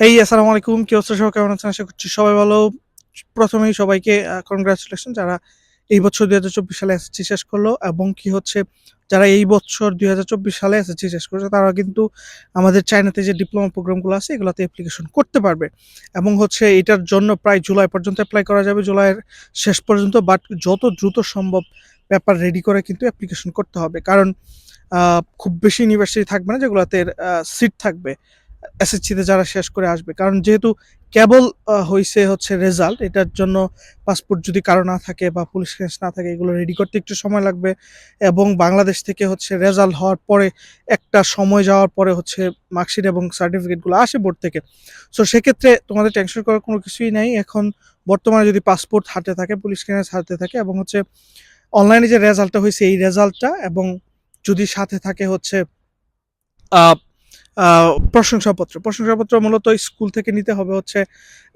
হেই আসসালামু আলাইকুম। কি অবস্থা? সবাই কেমন আছেন? আশা করছি সবাই ভালো। প্রথমেই সবাইকে কনগ্রাচুলেশন যারা এই বছর দুই হাজার চব্বিশ সালে এসএসসি শেষ করল এবং কি হচ্ছে, যারা এই বছর দুই হাজার চব্বিশ সালে এসএসসি শেষ করেছে তারা কিন্তু আমাদের চায়নাতে যে ডিপ্লোমা প্রোগ্রামগুলো আছে, এগুলোতে অ্যাপ্লিকেশন করতে পারবে। এবং হচ্ছে, এটার জন্য প্রায় জুলাই পর্যন্ত অ্যাপ্লাই করা যাবে, জুলাইয়ের শেষ পর্যন্ত বাট যত দ্রুত সম্ভব পেপার রেডি করে কিন্তু অ্যাপ্লিকেশন করতে হবে। কারণ খুব বেশি ইউনিভার্সিটি থাকবে না, যেগুলোতে সিট থাকবে। এসএসসিতে যারা শেষ করে আসবে। কারণ যেহেতু কেবল হয়েছে হচ্ছে রেজাল্ট এটার জন্য পাসপোর্ট যদি কারও না থাকে বা পুলিশ কেস না থাকে, এগুলো রেডি করতে একটু সময় লাগবে। এবং বাংলাদেশ থেকে হচ্ছে রেজাল্ট হওয়ার পরে, একটা সময় যাওয়ার পরে হচ্ছে মার্কশিট এবং সার্টিফিকেটগুলো আসে বোর্ড থেকে। সো সেক্ষেত্রে তোমাদের টেনশন করার কোনো কিছুই নাই। এখন বর্তমানে যদি পাসপোর্ট হাতে থাকে পুলিশ ক্লিয়ারেন্স হাতে থাকে এবং হচ্ছে অনলাইনে যে রেজাল্টটা হয়েছে এই রেজাল্টটা এবং যদি সাথে থাকে হচ্ছে প্রশংসাপত্র। প্রশংসাপত্র মূলত স্কুল থেকে নিতে হবে হচ্ছে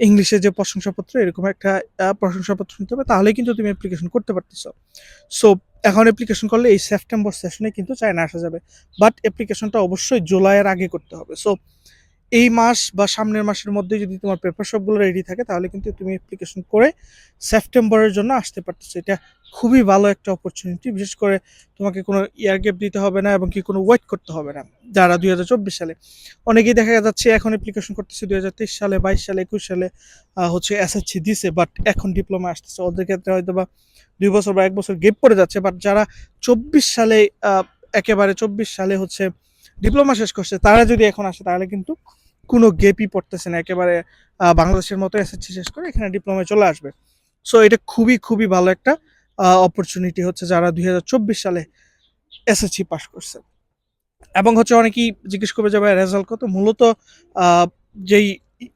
ইংলিশে যে প্রশংসাপত্র, এরকম একটা প্রশংসাপত্র নিতে হবে, তাহলেই কিন্তু তুমি অ্যাপ্লিকেশন করতে পারতেছো। সো এখন অ্যাপ্লিকেশন করলে এই সেপ্টেম্বর সেশনে কিন্তু চায়না আসা যাবে। বাট অ্যাপ্লিকেশনটা অবশ্যই জুলাইয়ের আগে করতে হবে। সো এই মাস বা সামনের মাসের মধ্যে যদি তোমার পেপার সবগুলো রেডি থাকে, তাহলে কিন্তু তুমি অ্যাপ্লিকেশন করে সেপ্টেম্বরের জন্য আসতে পারতেছো। এটা খুবই ভালো একটা অপরচুনিটি বিশেষ করে তোমাকে কোনো ইয়ার গ্যাপ দিতে হবে না এবং কি কোনো ওয়েট করতে হবে না, যারা দুই হাজার চব্বিশ সালে। অনেকেই দেখা যাচ্ছে এখন অ্যাপ্লিকেশন করতেছে দুই হাজার তেইশ সালে, বাইশ সালে, একুশ সালে হচ্ছে এসএসসি দিছে বাট এখন ডিপ্লোমা আসতেছে। ওদের ক্ষেত্রে হয়তো বা দুই বছর বা এক বছর গেপ পড়ে যাচ্ছে বাট যারা চব্বিশ সালে একেবারে চব্বিশ সালে হচ্ছে ডিপ্লোমা শেষ করছে, তারা যদি এখন আসে, তাহলে কিন্তু কোনো গেপই পড়তেছে না। একেবারে বাংলাদেশের মতো এসএসসি শেষ করে এখানে ডিপ্লোমায় চলে আসবে। সো এটা খুবই খুবই ভালো একটা অপরচুনিটি হচ্ছে যারা দুই হাজার চব্বিশ সালে এসএসসি পাস করছে। এবং হচ্ছে অনেকেই জিজ্ঞেস করবে যে ভাই রেজাল্ট কত? মূলত যেই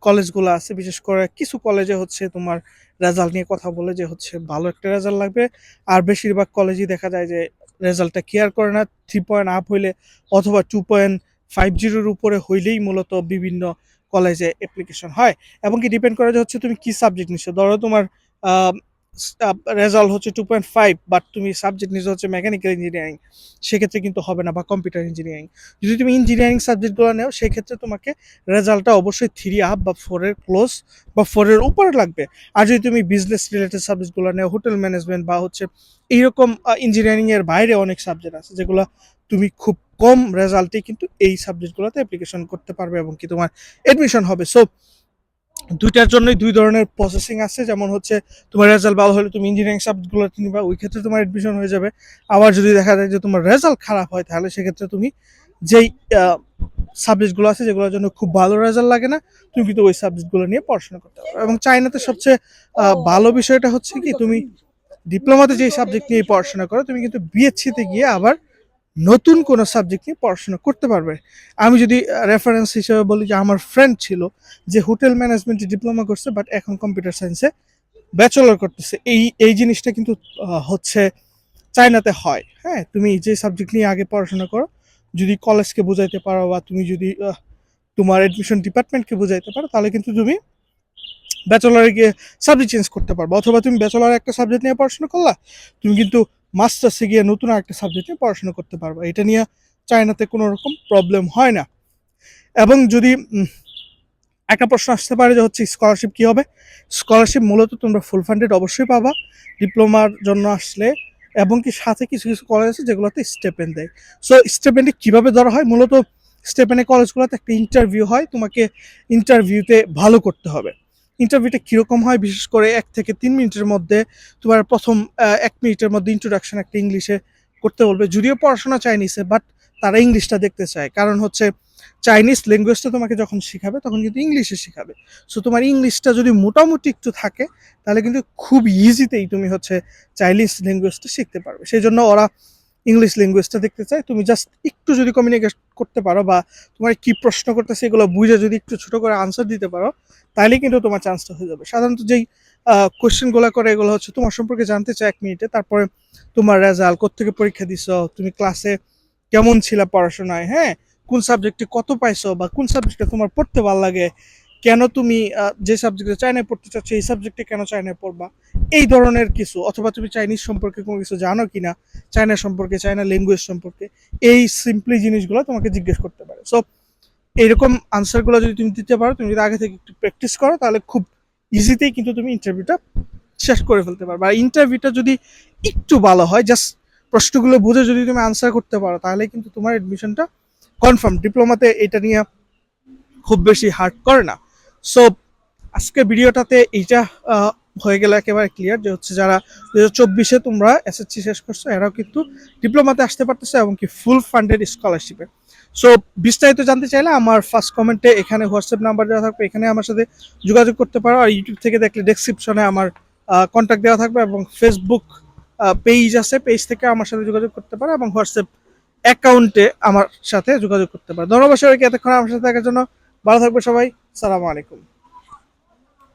কলেজগুলো আছে, বিশেষ করে কিছু কলেজে হচ্ছে তোমার রেজাল্ট নিয়ে কথা বলে যে হচ্ছে ভালো একটা রেজাল্ট লাগবে। আর বেশিরভাগ কলেজই দেখা যায় যে রেজাল্টটা কেয়ার করে না। থ্রি পয়েন্ট আপ হইলে অথবা টু পয়েন্ট ফাইভ জিরোর উপরে হইলেই মূলত বিভিন্ন কলেজে অ্যাপ্লিকেশন হয়। এবং কি ডিপেন্ড করে যে হচ্ছে তুমি কি সাবজেক্ট নিচ্ছ ধরো তোমার রেজাল্ট হচ্ছে টু পয়েন্ট ফাইভ বাট তুমি সাবজেক্ট নিচ্ছ হচ্ছে মেকানিক্যাল ইঞ্জিনিয়ারিং সেক্ষেত্রে কিন্তু হবে না, বা কম্পিউটার ইঞ্জিনিয়ারিং যদি তুমি ইঞ্জিনিয়ারিং সাবজেক্টগুলো নেও, সেক্ষেত্রে তোমাকে রেজাল্টটা অবশ্যই থ্রি আপ বা ফোরের ক্লোজ বা ফোরের উপরে লাগবে। আর যদি তুমি বিজনেস রিলেটেড সাবজেক্টগুলো নেও হোটেল ম্যানেজমেন্ট বা হচ্ছে এইরকম ইঞ্জিনিয়ারিংয়ের বাইরে অনেক সাবজেক্ট আছে, যেগুলো তুমি খুব কম রেজাল্টে কিন্তু এই সাবজেক্টগুলোতে অ্যাপ্লিকেশন করতে পারবে এবং কি তোমার অ্যাডমিশন হবে। সো দুইটার জন্যই দুই ধরনের প্রসেসিং আছে। যেমন হচ্ছে তোমার রেজাল্ট ভালো হলে তুমি ইঞ্জিনিয়ারিং সাবজেক্টগুলোতে নিবা ওই ক্ষেত্রে তোমার এডমিশন হয়ে যাবে। আবার যদি দেখা যায় যে তোমার রেজাল্ট খারাপ হয় তাহলে সেক্ষেত্রে তুমি যেই সাবজেক্টগুলো আছে যেগুলোর জন্য খুব ভালো রেজাল্ট লাগে না তুমি কিন্তু ওই সাবজেক্টগুলো নিয়ে পড়াশোনা করতে পারো। এবং চাইনাতে সবচেয়ে ভালো বিষয়টা হচ্ছে কি তুমি ডিপ্লোমাতে যেই সাবজেক্ট নিয়ে পড়াশোনা করো তুমি কিন্তু বিএসসিতে গিয়ে আবার নতুন কোনো সাবজেক্ট নিয়ে পড়াশোনা করতে পারবে। আমি যদি রেফারেন্স হিসেবে বলি যে আমার ফ্রেন্ড ছিল যে হোটেল ম্যানেজমেন্টে ডিপ্লোমা করছে বাট এখন কম্পিউটার সায়েন্সে ব্যাচেলর করতেছে। এই এই জিনিসটা কিন্তু হচ্ছে চায়নাতে হয়। হ্যাঁ তুমি যে সাবজেক্ট নিয়ে আগে পড়াশোনা করো, যদি কলেজকে বোঝাইতে পারো বা তুমি যদি তোমার অ্যাডমিশন ডিপার্টমেন্টকে বোঝাইতে পারো, তাহলে কিন্তু তুমি ব্যাচেলরে গিয়ে সাবজেক্ট চেঞ্জ করতে পারবে। অথবা তুমি ব্যাচেলর একটা সাবজেক্ট নিয়ে পড়াশোনা করলা, তুমি কিন্তু মাস্টার্সে গিয়ে নতুন একটা সাবজেক্ট পড়াশোনা করতে পারবে। এটা নিয়ে চায়নাতে কোনো রকম প্রবলেম হয় না। এবং যদি একটা প্রশ্ন আসতে পারে যে হচ্ছে স্কলারশিপ কি হবে? স্কলারশিপ মূলত তোমরা ফুল ফান্ডেড অবশ্যই পাবা। ডিপ্লোমার জন্য আসলে এবং কি সাথে কিছু কিছু কলেজ আছে যেগুলোতে স্টেপেন দেয়। সো স্টেপেন্ডে কীভাবে ধরা হয়? মূলত স্টেপেনে কলেজগুলোতে একটা ইন্টারভিউ হয়। তোমাকে ইন্টারভিউতে ভালো করতে হবে। ইন্টারভিউটা কীরকম হয়? বিশেষ করে এক থেকে তিন মিনিটের মধ্যে তোমার প্রথম এক মিনিটের মধ্যে ইন্ট্রোডাকশন একটা ইংলিশে করতে বলবে। যদিও পড়াশোনা চাইনিসে বাট তারা ইংলিশটা দেখতে চায়। কারণ হচ্ছে চাইনিজ ল্যাঙ্গুয়েজটা তোমাকে যখন শেখাবে, তখন কিন্তু ইংলিশে শেখাবে। সো তোমার ইংলিশটা যদি মোটামুটি একটু থাকে, তাহলে কিন্তু খুব ইজিতেই তুমি হচ্ছে চাইনিজ ল্যাঙ্গুয়েজটা শিখতে পারবে। সেই জন্য ওরা ইংলিশ ল্যাঙ্গুয়েজটা দেখতে চাই, তুমি জাস্ট একটু যদি কমিউনিকেট করতে পারো বা তোমার কি প্রশ্ন করতেছে এগুলো বুঝে যদি একটু ছোট করে আনসার দিতে পারো তাহলে কিন্তু তোমার চান্সটা হয়ে যাবে। সাধারণত যেই কোশ্চেনগুলো করে এগুলো হচ্ছে তোমার সম্পর্কে জানতে চায় এক মিনিটে, তারপরে তোমার রেজাল্ট কোথেকে পরীক্ষা দিছো, তুমি ক্লাসে কেমন ছিলা পড়াশোনায় হ্যাঁ? কোন সাবজেক্টে কত পাইছো বা কোন সাবজেক্টে তোমার পড়তে ভালো লাগে কেন তুমি যে সাবজেক্টে চায়নায় পড়তে চাচ্ছ, এই সাবজেক্টে কেন চায়নায় পড়বা? এই ধরনের কিছু, অথবা তুমি চাইনিজ সম্পর্কে কোনো কিছু জানো কি না চায়না সম্পর্কে চায়না ল্যাঙ্গুয়েজ সম্পর্কে, এই সিম্পলি জিনিসগুলো তোমাকে জিজ্ঞেস করতে পারে। সো এইরকম আনসারগুলো যদি তুমি দিতে পারো, তুমি যদি আগে থেকে একটু প্র্যাকটিস করো, তাহলে খুব ইজিতেই কিন্তু তুমি ইন্টারভিউটা শেষ করে ফেলতে পারবে। আর ইন্টারভিউটা যদি একটু ভালো হয় জাস্ট প্রশ্নগুলো বুঝে যদি তুমি আনসার করতে পারো, তাহলে কিন্তু তোমার এডমিশনটা কনফার্ম ডিপ্লোমাতে এটা নিয়ে খুব বেশি হার্ড করে না। সো আজকে ভিডিওটাতে এইটা হয়ে গেলে একেবারে ক্লিয়ার যে হচ্ছে যারা দু হাজার চব্বিশে তোমরা এসএসসি শেষ করছ, এরাও কিন্তু ডিপ্লোমাতে আসতে পারতেছে এবং কি ফুল ফান্ডেড স্কলারশিপে সো বিস্তারিত জানতে চাইলে আমার ফার্স্ট কমেন্টে এখানে হোয়াটসঅ্যাপ নাম্বার দেওয়া থাকবে, এখানে আমার সাথে যোগাযোগ করতে পারো আর ইউটিউব থেকে দেখলে ডেসক্রিপশনে আমার কন্ট্যাক্ট দেওয়া থাকবে এবং ফেসবুক পেজ আছে পেজ থেকে আমার সাথে যোগাযোগ করতে পারো এবং হোয়াটসঅ্যাপ অ্যাকাউন্টে আমার সাথে যোগাযোগ করতে পারো। ধন্যবাদ সবাইকে এতক্ষণ আমার সাথে থাকার জন্য। ভালো থাকবে সবাই। সালামু আলাইকুম।